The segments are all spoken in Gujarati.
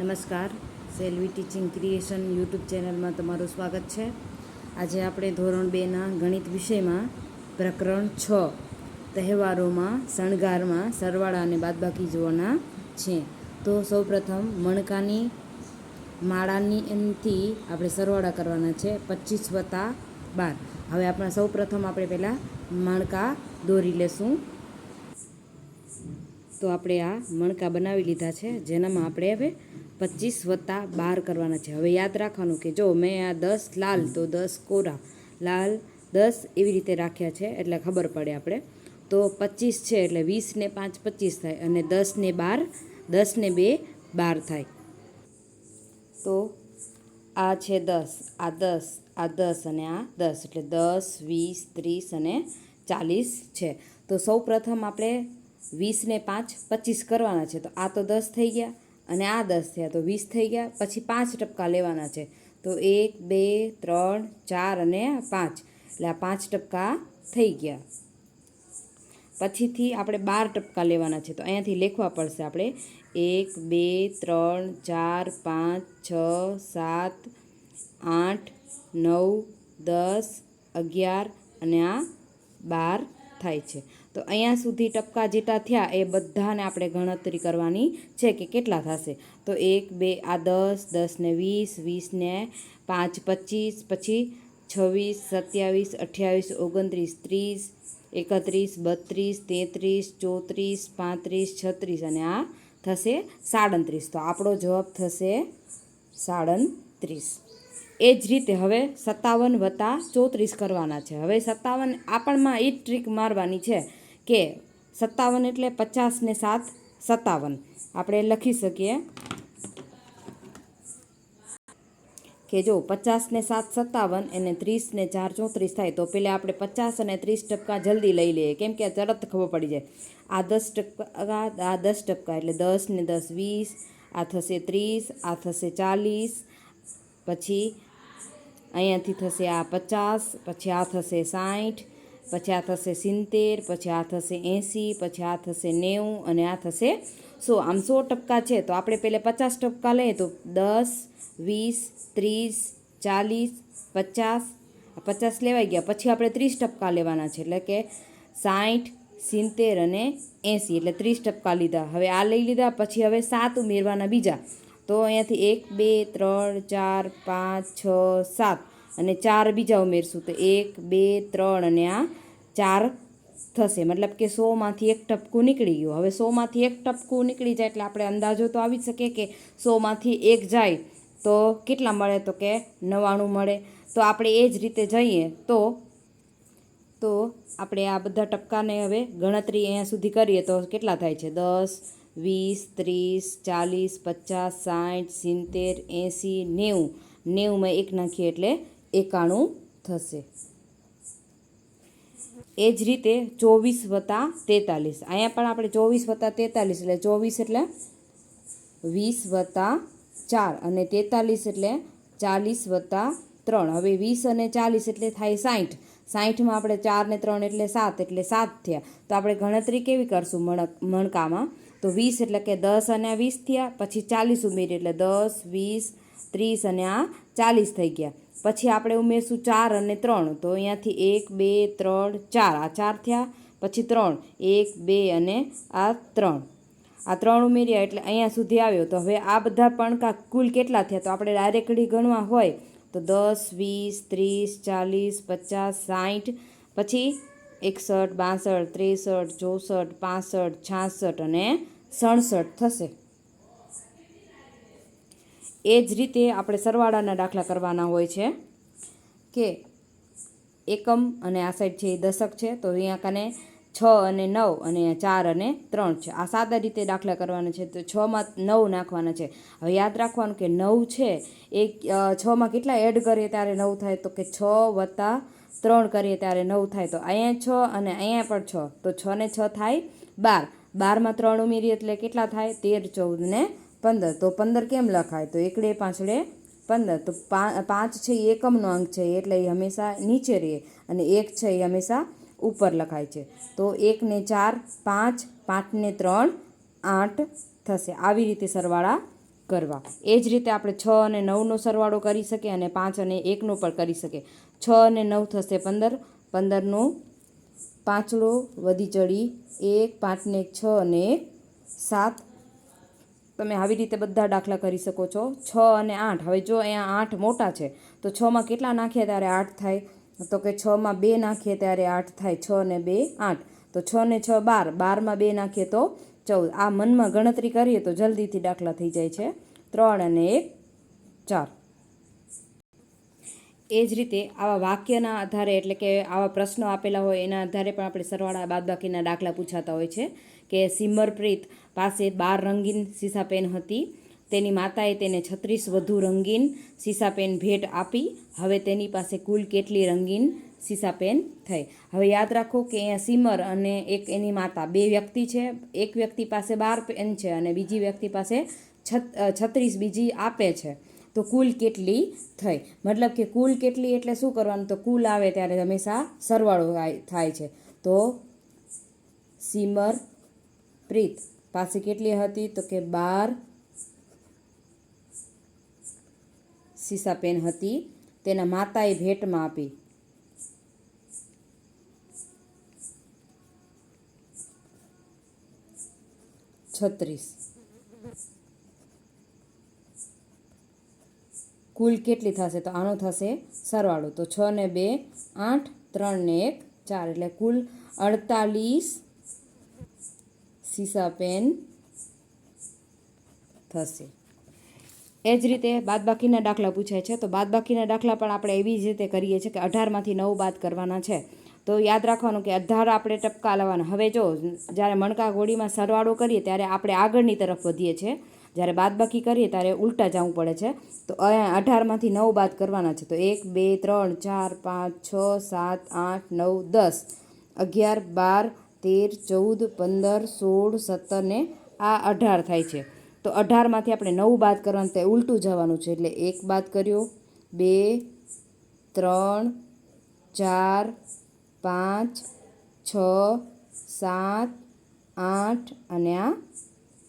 નમસ્કાર. સેલ્વી ટીચિંગ ક્રિએશન યુટ્યુબ ચેનલમાં તમારું સ્વાગત છે. આજે આપણે ધોરણ બેના ગણિત વિષયમાં પ્રકરણ છ, તહેવારોમાં, શણગારમાં, સરવાળા અને બાદબાકી જોવાના છે. તો સૌપ્રથમ મણકાની માળાની એમથી આપણે સરવાળા કરવાના છે, પચીસ વત્તા બાર. હવે આપણે સૌપ્રથમ આપણે પહેલાં મણકા દોરી લેશું. તો આપણે આ મણકા બનાવી લીધા છે, જેનામાં આપણે હવે પચીસ વત્તા બાર કરવાના છે. હવે યાદ રાખવાનું કે જો મેં આ દસ લાલ તો દસ કોરા. લાલ દસ એવી રીતે રાખ્યા છે એટલે ખબર પડે આપણે. તો પચીસ છે એટલે વીસ ને પાંચ પચીસ થાય અને દસ ને બાર, દસ ને બે બાર થાય. તો આ છે દસ, આ દસ આ દસ અને આ દસ એટલે દસ, વીસ, ત્રીસ અને ચાલીસ છે. તો સૌ પ્રથમ આપણે વીસ ને પાંચ પચીસ કરવાના છે. તો આ તો દસ થઈ ગયા. અને આ દસ થયા. તો વીસ થઈ ગયા, પછી પાંચ ટપકા લેવાના છે. તો એક, બે, ત્રણ, ચાર અને પાંચ. એટલે આ પાંચ ટપકા થઈ ગયા. પછીથી આપણે બાર ટપકા લેવાના છે. તો અહીંયાથી લેખવા પડશે આપણે. એક, બે, ત્રણ, ચાર, પાંચ, છ, સાત, આઠ, નવ, દસ, અગિયાર અને આ બાર થાય છે. તો અહીંયા સુધી ટપકા જેટલા થયા એ બધાને આપણે ગણતરી કરવાની છે કે કેટલા થશે. તો એક, બે, આ દસ દસ ને વીસ વીસ ને પાંચ, પચીસ, પછી છવ્વીસ, સત્યાવીસ, અઠ્યાવીસ, ઓગણત્રીસ, ત્રીસ, એકત્રીસ, બત્રીસ, તેત્રીસ, ચોત્રીસ, પાંત્રીસ, છત્રીસ અને આ થશે સાડત્રીસ. તો આપણો જવાબ થશે સાડત્રીસ. એ જ રીતે હવે સત્તાવન વત્તા ચોત્રીસ કરવાના છે. હવે સત્તાવન આપણમાં એ ટ્રીક મારવાની છે. કે સત્તાવન એટલે પચાસ ને સાત, સત્તાવન. આપણે લખી શકીએ. કે જો પચાસ ને સાત, સત્તાવન અને ત્રીસ ને ચાર ચોત્રીસ થાય, તો પહેલાં આપણે પચાસ અને ત્રીસ ટપકા જલ્દી લઈ લઈએ. કેમ કે તરત ખબર પડી જાય. આ દસ ટકા આ દસ ટપકા એટલે દસ ને દસ વીસ, આ થશે ત્રીસ, આ થશે ચાલીસ, પછી અહીંયાથી થશે આ પચાસ, પછી આ થશે સાઠ પછી આ થશે સિત્તેર, પછી આ થશે એંસી, પછી આ થશે નેવું અને આ થશે સો આમ સો ટપકા છે. તો આપણે પહેલાં પચાસ ટપકા લઈએ તો દસ, વીસ, ત્રીસ, ચાલીસ, પચાસ. પચાસ લેવાઈ ગયા. પછી આપણે ત્રીસ ટપકા લેવાના છે. એટલે કે સાઠ સિત્તેર અને એંસી. એટલે ત્રીસ ટપકા લીધા. હવે આ લઈ લીધા. પછી હવે સાત ઉમેરવાના બીજા. તો અહીંયાથી એક, બે, ત્રણ, ચાર, પાંચ, છ, સાત. અને ચાર બીજા ઉમેરશું. તો એક, બે, ત્રણ અને આ ચાર થશે. મતલબ કે સોમાંથી એક ટપકું નીકળી ગયું. હવે સોમાંથી એક ટપકું નીકળી જાય એટલે આપણે અંદાજો તો આવી શકે કે સોમાંથી એક જાય તો કેટલા મળે? તો કે નવ્વાણું મળે. તો આપણે એ જ રીતે જઈએ તો તો આપણે આ બધા ટપકાને હવે ગણતરી અહીંયા સુધી કરીએ તો કેટલા થાય છે? દસ, વીસ, ત્રીસ, ચાલીસ, પચાસ, સાઠ, સિત્તેર, એંસી, નેવું. નેવુંમાં એક નાખીએ એટલે એકાણું થશે. એ જ રીતે ચોવીસ વત્તા તેતાલીસ. અહીંયા પણ આપણે ચોવીસ વત્તા તેતાલીસ એટલે ચોવીસ એટલે વીસ વત્તા ચાર અને તેતાલીસ એટલે ચાલીસ વત્તા ત્રણ. હવે વીસ અને ચાલીસ એટલે થાય સાઠ સાઠમાં આપણે ચાર ને ત્રણ એટલે સાત એટલે સાત થયા. તો આપણે ગણતરી કેવી કરશું મણક, મણકામાં? તો વીસ એટલે કે દસ અને વીસ થયા. પછી ચાલીસ ઉમેરી એટલે દસ, વીસ, ત્રીસ અને આ ચાલીસ થઈ ગયા. પછી આપણે ઉમેરશું ચાર અને ત્રણ. તો અહીંયાથી એક, બે, ત્રણ, ચાર. આ ચાર થયા, પછી ત્રણ. એક, બે અને આ ત્રણ. આ ત્રણ ઉમેર્યા એટલે અહીંયા સુધી આવ્યો. તો હવે આ બધા પણ કા કુલ કેટલા થયા? તો આપણે ડાયરેક્ટલી ગણવા હોય તો દસ, વીસ, ત્રીસ, ચાલીસ, પચાસ સાઠ પછી એકસઠ, બાસઠ, ત્રેસઠ, ચોસઠ, પાસઠ, છાસઠ અને સડસઠ થશે. એ જ રીતે આપણે સરવાળાના દાખલા કરવાના હોય છે કે એકમ અને આ સાઈડ છે એ દશક છે, તો અહીંયા કને છ અને નવ અને ચાર અને ત્રણ છે. આ સાદા રીતે દાખલા કરવાના છે, તો છમાં નવ નાખવાના છે. હવે યાદ રાખવાનું કે નવ છે, એ છમાં કેટલા એડ કરીએ ત્યારે નવ થાય? તો કે છ વત્તા ત્રણ કરીએ ત્યારે નવ થાય. તો અહીંયા છ અને અહીંયા પણ છ. તો છ ને છ થાય બાર. બારમાં ત્રણ ઉમેરીએ એટલે કેટલા થાય? તેર, ચૌદ ને પંદર, તો પંદર કેમ લખાય? તો એકડે પાંચડે પંદર. તો પાંચ છે એ એકમનો અંક છે, એટલે એ હંમેશા નીચે રહે અને એક છે એ હંમેશા ઉપર લખાય છે. તો એકને ચાર, પાંચ, પાંચને ત્રણ, આઠ થશે. આવી રીતે સરવાળા કરવા. એ જ રીતે આપણે છ અને નવનો સરવાળો કરી શકીએ અને પાંચ અને એકનો પણ કરી શકીએ. છ અને નવ થશે પંદર. પંદરનો પાંચડો વધી ચડી એક, પાંચને છ અને એક સાત. તમે આવી રીતે બધા દાખલા કરી શકો છો. છ અને આઠ. હવે જો અહીંયા આઠ મોટા છે, તો છમાં કેટલા નાખીએ ત્યારે આઠ થાય? તો કે છમાં બે નાખીએ ત્યારે આઠ થાય છ ને બે આઠ. તો છ ને છ બાર. બારમાં બે નાખીએ તો ચૌદ. આ મનમાં ગણતરી કરીએ તો જલ્દીથી દાખલા થઈ જાય છે. ત્રણ અને એક, ચાર. એ જ રીતે આવા વાક્યના આધારે એટલે કે આવા પ્રશ્નો આપેલા હોય એના આધારે પણ આપણે સરવાળા બાદબાકીના દાખલા પૂછાતા હોય છે. કે સિમરપ્રીત પાસે બાર રંગીન સીસા પેન હતી. તેની માતાએ તેને છત્રીસ વધુ રંગીન સીસા પેન ભેટ આપી. હવે તેની પાસે કુલ કેટલી રંગીન સીસા પેન થઈ? હવે યાદ રાખો કે અહીંયા સિમર અને એક એની માતા બે વ્યક્તિ છે. એક વ્યક્તિ પાસે બાર પેન છે અને બીજી વ્યક્તિ પાસે છત છત્રીસ બીજી આપે છે. તો કુલ કેટલી થઈ? મતલબ કે કુલ કેટલી એટલે શું કરવાનું? તો કુલ આવે ત્યારે હંમેશા સરવાળો થાય છે. તો સિમર પ્રીત પાસે કેટલી હતી તો કે બાર સીસા પેન હતી. તેના માતાએ ભેટમાં આપી. છત્રીસ. કુલ કેટલી થશે તો આનો થશે સરવાળો. તો છ ને બે, આઠ, ત્રણ ને એક, ચાર. એટલે કુલ અડતાલીસ સીસા પેન થશે. એ જ રીતે બાદબાકીના દાખલા પૂછાય છે. તો બાદબાકીના દાખલા પણ આપણે એવી જ રીતે કરીએ છીએ કે અઢારમાંથી નવ બાદ કરવાના છે. તો યાદ રાખવાનું કે અઢાર આપણે ટપકા લાવવાના. હવે જો જ્યારે મણકા ઘોડીમાં સરવાળો કરીએ ત્યારે આપણે આગળની તરફ વધીએ છીએ. જ્યારે બાદબાકી કરીએ ત્યારે ઉલટા જવું પડે છે. તો અઢારમાંથી નવ બાદ કરવાના છે. તો એક, બે, ત્રણ, ચાર, પાંચ, છ, સાત, આઠ, નવ, દસ, અગિયાર, બાર તેર, ચૌદ, પંદર, સોળ, સત્તર ને આ અઢાર થાય છે. તો અઢારમાંથી આપણે નવ બાદ કરવાનું, તે ઉલટું જવાનું છે. એટલે એક બાદ કર્યો, બે, ત્રણ, ચાર, પાંચ, છ, સાત, આઠ અને આ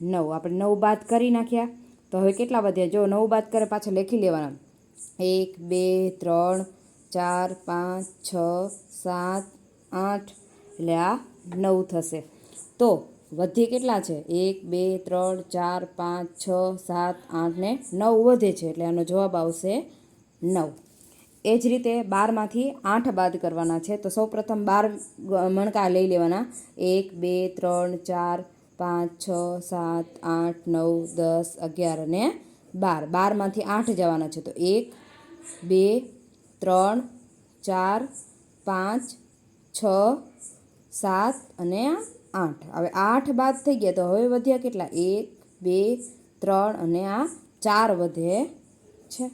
નવ. આપણે નવ બાદ કરી નાખ્યા. તો હવે કેટલા વધ્યા? જો નવ બાદ કરે પાછા લખી લેવાના. એક, બે, ત્રણ, ચાર, પાંચ, છ, સાત, આઠ. એટલે આ નવ થશે. તો વધે કેટલા છે? એક, બે, ત્રણ, ચાર, પાંચ, છ, સાત, આઠ ને નવ વધે છે એટલે આનો જવાબ આવશે નવ. એ જ રીતે બારમાંથી આઠ બાદ કરવાના છે. તો સૌપ્રથમ બાર મણકા લઈ લેવાના. એક, બે, ત્રણ, ચાર, પાંચ, છ, સાત, આઠ, નવ, દસ, અગિયાર અને બાર. બારમાંથી આઠ જવાના છે. તો એક, બે, ત્રણ, ચાર, પાંચ, છ સાત અને આઠ. હવે આઠ બાદ થઈ ગયા તો હવે વધ્યા કેટલા? એક, બે, ત્રણ અને આ ચાર વધે છે.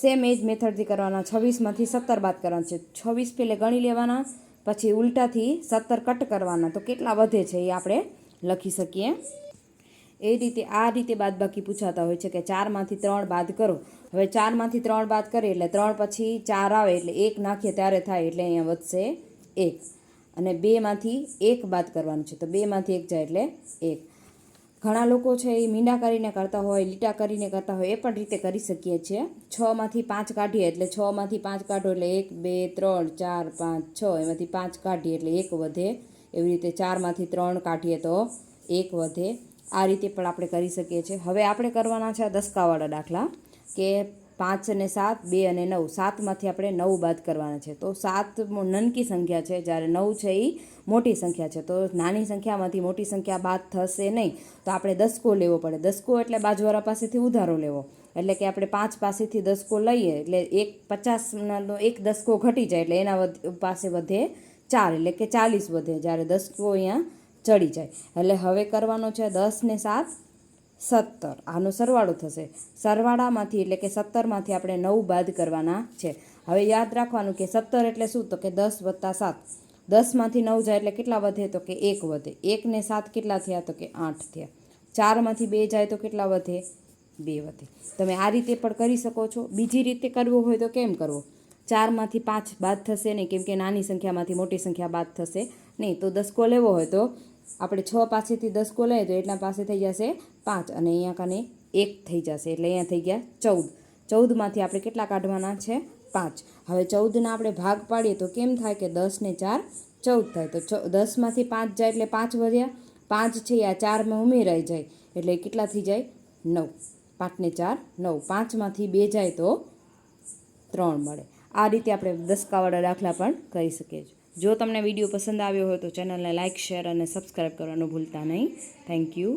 સેમ એ જ મેથડથી કરવાના. છવ્વીસમાંથી સત્તર બાદ કરવાના છે. છવ્વીસ પહેલે ગણી લેવાના, પછી ઉલટાથી સત્તર કટ કરવાના. તો કેટલા વધે છે એ આપણે લખી શકીએ. એ રીતે આ રીતે બાદબાકી પૂછાતા હોય છે કે ચારમાંથી ત્રણ બાદ કરો. હવે ચારમાંથી ત્રણ બાદ કરીએ એટલે ત્રણ પછી ચાર આવે એટલે એક નાખીએ ત્યારે થાય એટલે અહીંયા વધશે એક. અને બેમાંથી એક બાદ કરવાનું છે. તો બેમાંથી એક જાય એટલે એક. ઘણા લોકો છે એ મીંડા કરીને કરતા હોય, લીટા કરીને કરતા હોય, એ પણ રીતે કરી શકીએ છીએ. છમાંથી પાંચ કાઢીએ એટલે છમાંથી પાંચ કાઢો એટલે એક, બે, ત્રણ, ચાર, પાંચ, છ. એમાંથી પાંચ કાઢીએ એટલે એક વધે. એવી રીતે ચારમાંથી ત્રણ કાઢીએ તો એક વધે. આ રીતે પણ આપણે કરી શકીએ છીએ. હવે આપણે કરવાના છે આ દસકાવાળા દાખલા કે પાંચ અને સાત, બે અને નવ. સાતમાંથી આપણે નવ બાદ કરવાના છે. તો સાત નનકી સંખ્યા છે. જ્યારે નવ છે એ મોટી સંખ્યા છે. તો નાની સંખ્યામાંથી મોટી સંખ્યા બાદ થશે નહીં. તો આપણે દસકો લેવો પડે. દસકો એટલે બાજુવાળા પાસેથી ઉધારો લેવો. એટલે કે આપણે પાંચ પાસેથી દસકો લઈએ એટલે એક પચાસનો એક દસકો ઘટી જાય એટલે એના પાસે વધે ચાર. એટલે કે ચાલીસ વધે જ્યારે દસકો અહીંયા ચડી જાય. એટલે હવે કરવાનો છે દસ ને સાત. સત્તર. આનો સરવાળો થશે. સરવાળામાંથી એટલે કે સત્તરમાંથી આપણે નવ બાદ કરવાના છે. હવે યાદ રાખવાનું કે સત્તર એટલે શું? તો કે દસ વત્તા સાત. દસમાંથી નવ જાય એટલે કેટલા વધે? તો કે એક વધે. એકને સાત કેટલા થયા? તો કે આઠ થયા. ચારમાંથી બે જાય તો કેટલા વધે? બે વધે. તમે આ રીતે પણ કરી શકો છો. બીજી રીતે કરવું હોય તો કેમ કરવો? ચારમાંથી પાંચ બાદ થશે નહીં. કેમ કે નાની સંખ્યામાંથી મોટી સંખ્યા બાદ થશે નહીં. તો દસકો લેવો હોય તો આપણે છ પાસેથી દસકો લઈએ તો એટલા પાસે થઈ જશે પાંચ અને અહીંયા કાને એક થઈ જશે એટલે અહીંયા થઈ ગયા ચૌદ. ચૌદમાંથી આપણે કેટલા કાઢવાના છે? પાંચ. હવે ચૌદના આપણે ભાગ પાડીએ તો કેમ થાય કે દસ ને ચાર ચૌદ થાય? તો દસમાંથી પાંચ જાય એટલે પાંચ વધ્યા. પાંચ છે આ ચારમાં ઉમેરાઈ જાય એટલે કેટલા થઈ જાય? નવ. પાંચને ચાર, નવ. પાંચમાંથી બે જાય તો ત્રણ મળે. આ રીતે આપણે દસકાવાળા દાખલા પણ કરી શકીએ છીએ. જો તમને વીડિયો પસંદ આવ્યો હોય તો ચેનલને લાઇક શેર અને સબસ્ક્રાઈબ કરવાનું ભૂલતા નહીં. Thank you